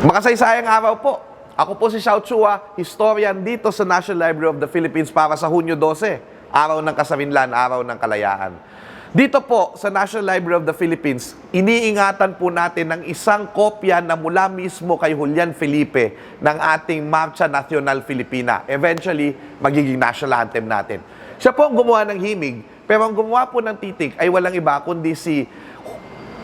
Makasaysayang araw po. Ako po si Xiao Chua, historian dito sa National Library of the Philippines para sa Hunyo 12, Araw ng Kasarinlan, Araw ng Kalayaan. Dito po sa National Library of the Philippines, iniingatan po natin ng isang kopya na mula mismo kay Julian Felipe ng ating Marcha Nacional Filipina. Eventually, magiging national anthem natin. Siya po ang gumawa ng himig, pero ang gumawa po ng titik ay walang iba kundi si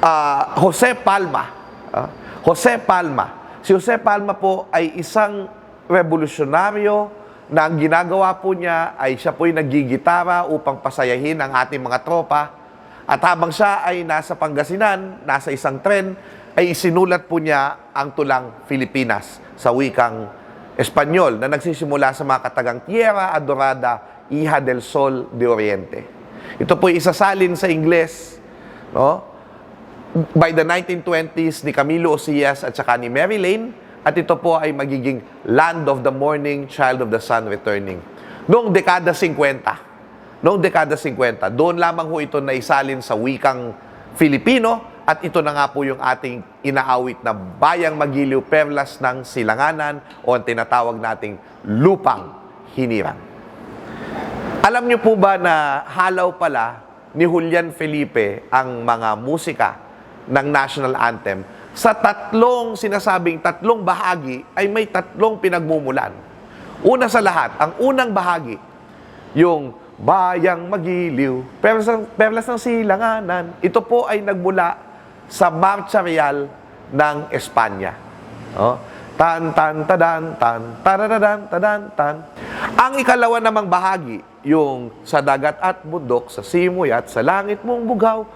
ah, Jose Palma. Ah, Jose Palma. Si Jose Palma po ay isang revolusyonaryo na ang ginagawa po niya ay siya po'y nagigitara upang pasayahin ang ating mga tropa. At habang siya ay nasa Pangasinan, nasa isang tren, ay isinulat po niya ang tulang Pilipinas sa wikang Espanyol na nagsisimula sa mga katagang Tierra Adorada, Hija del Sol de Oriente. Ito po'y isasalin sa Ingles, no? By the 1920s ni Camilo Osias at saka ni Mary Lane at ito po ay magiging Land of the Morning, Child of the Sun Returning. Noong dekada 50, noong dekada 50, doon lamang ho ito naisalin sa wikang Filipino at ito na nga po yung ating inaawit na Bayang Magiliw Perlas ng Silanganan o ang tinatawag nating Lupang Hinirang. Alam niyo po ba na halaw pala ni Julian Felipe ang mga musika ng national anthem? Sa tatlong sinasabing tatlong bahagi ay may tatlong pinagmumulan. Una sa lahat, ang unang bahagi, yung Bayang Magiliw, Perlas, ng- Perlas ng Silanganan, ito po ay nagmula sa Marcha Real ng Espanya. Oh. Tan tan tadan tan tararadan tadan tan. Ang ikalawa namang bahagi, yung sa dagat at bundok, sa simoy at sa langit mong bugaw,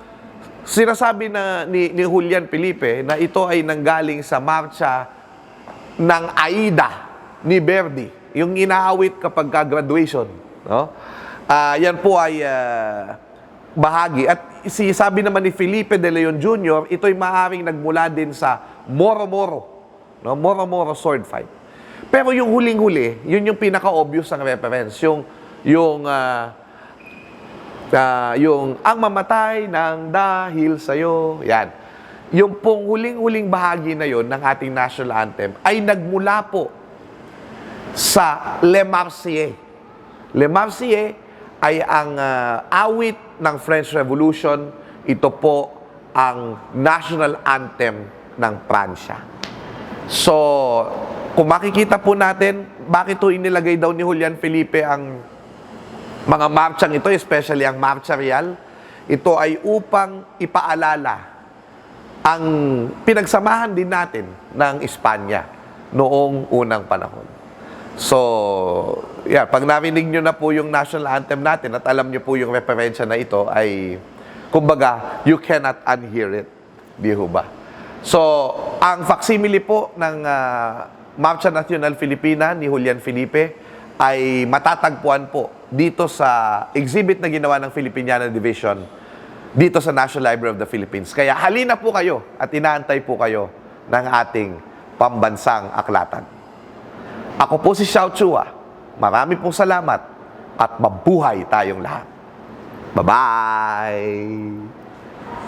sinasabi na ni, ni Julian Felipe na ito ay nanggaling sa marcha ng AIDA ni Verdi, yung inaawit kapag ka graduation. No? Ah, yan po ay ah, bahagi. At si sabi naman ni Felipe de Leon Jr., ito'y maaaring nagmula din sa Moro-Moro. No? Moro-Moro sword fight. Pero yung huling-huli, yun yung pinaka-obvious ang reference. Yung, yung, ah, ah, yung ang mamatay ng dahil sa'yo. Yan. Yung pong huling-huling bahagi na yon ng ating national anthem ay nagmula po sa Le Marseillaise. Le Marseillaise ay ang ah, awit ng French Revolution. Ito po ang national anthem ng Pransya. So, kung makikita po natin, bakit ito inilagay daw ni Julian Felipe ang mga marchang ito, especially ang Marcha Real, ito ay upang ipaalala ang pinagsamahan din natin ng Espanya noong unang panahon. So, yeah, pag narinig nyo na po yung national anthem natin at alam nyo po yung referensya na ito ay, kumbaga, you cannot unhear it. Di ho ba? So, ang facsimile po ng ah, Marcha Nacional Filipina ni Julian Felipe ay matatagpuan po dito sa exhibit na ginawa ng Filipiniana Division dito sa National Library of the Philippines. Kaya halina po kayo at inaantay po kayo ng ating pambansang aklatan. Ako po si Xiao Chua. Marami pong salamat at mabuhay tayong lahat. Bye-bye!